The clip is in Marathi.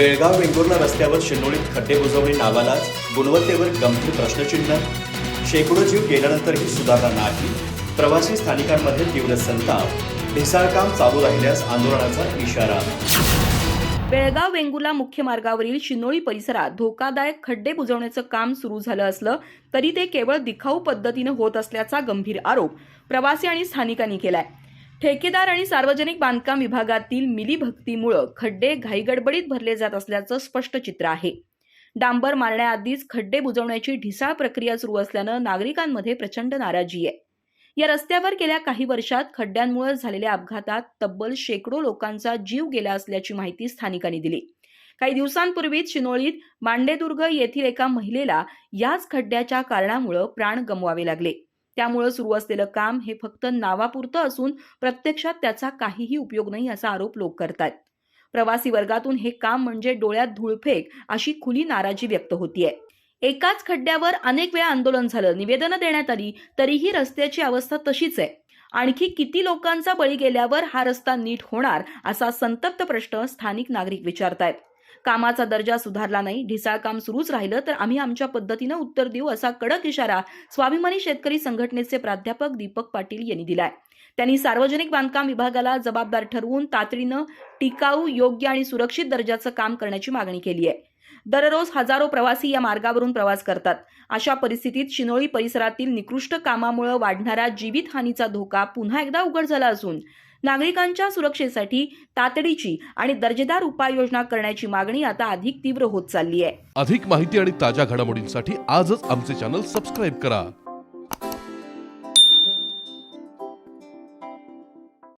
बेळगाव वेंगुर्ला रस्त्यावर शिनोळीत खड्डे बुजवणी नावालाच गुणवत्तेवर गंभीर प्रश्नचिन्ह. शेकडो जीव गेल्यानंतरही सुधारणा नाही. प्रवासी स्थानिकांमध्ये तीव्र संताप. ढिसाळकाम चालू राहिल्यास आंदोलनाचा इशारा. बेळगाव वेंगुर्ला मुख्य मार्गावरील शिनोळी परिसरात धोकादायक खड्डे बुजवण्याचं काम सुरू झालं असलं तरी ते केवळ दिखाऊ पद्धतीनं होत असल्याचा गंभीर आरोप प्रवासी आणि स्थानिकांनी केलाय. ठेकेदार आणि सार्वजनिक बांधकाम विभागातील मिलीभक्तीमुळं खड्डे घाईगडबडीत भरले जात असल्याचं स्पष्ट चित्र आहे. डांबर मारण्याआधीच खड्डे बुजवण्याची ढिसाळ प्रक्रिया सुरू असल्यानं नागरिकांमध्ये प्रचंड नाराजी आहे. या रस्त्यावर गेल्या काही वर्षात खड्ड्यांमुळे झालेल्या अपघातात तब्बल शेकडो लोकांचा जीव गेला असल्याची माहिती स्थानिकांनी दिली. काही दिवसांपूर्वीच शिनोळीत मांडेदुर्ग येथील एका महिलेला याच खड्ड्याच्या कारणामुळे प्राण गमवावे लागले. त्यामुळे सुरू असलेलं काम हे फक्त नावापुरतं असून प्रत्यक्षात त्याचा काहीही उपयोग नाही असा आरोप लोक करतात. प्रवासी वर्गातून हे काम म्हणजे डोळ्यात धूळफेक अशी खुली नाराजी व्यक्त होतीये. एकाच खड्ड्यावर अनेक वेळा आंदोलन झालं निवेदनं देण्यात आली तरीही रस्त्याची अवस्था तशीच आहे आणखी किती लोकांचा बळी गेल्यावर हा रस्ता नीट होणार असा संतप्त प्रश्न स्थानिक नागरिक विचारतायत. कामाचा दर्जा सुधारला नाही. ढिसाळ काम सुरूच राहिलं तर आम्ही आमच्या पद्धतीनं उत्तर देऊ असा कडक इशारा स्वाभिमानी शेतकरी संघटनेचे प्राध्यापक दीपक पाटील यांनी दिलाय. त्यांनी सार्वजनिक बांधकाम विभागाला जबाबदार ठरवून तातडीनं टिकाऊ योग्य आणि सुरक्षित दर्जाचं काम करण्याची मागणी केली आहे. दररोज हजारो प्रवासी या मार्गावरून प्रवास करतात. अशा परिस्थितीत शिनोळी परिसरातील निकृष्ट कामामुळे वाढणारा जीवितहानीचा धोका पुन्हा एकदा उघड झाला असून नागरिकांच्या सुरक्षेसाठी तातडीची आणि दर्जेदार उपाययोजना करण्याची मागणी आता अधिक तीव्र होत चालली आहे. अधिक माहिती आणि ताज्या घडामोडींसाठी आजच आमचे चॅनल सबस्क्राईब करा.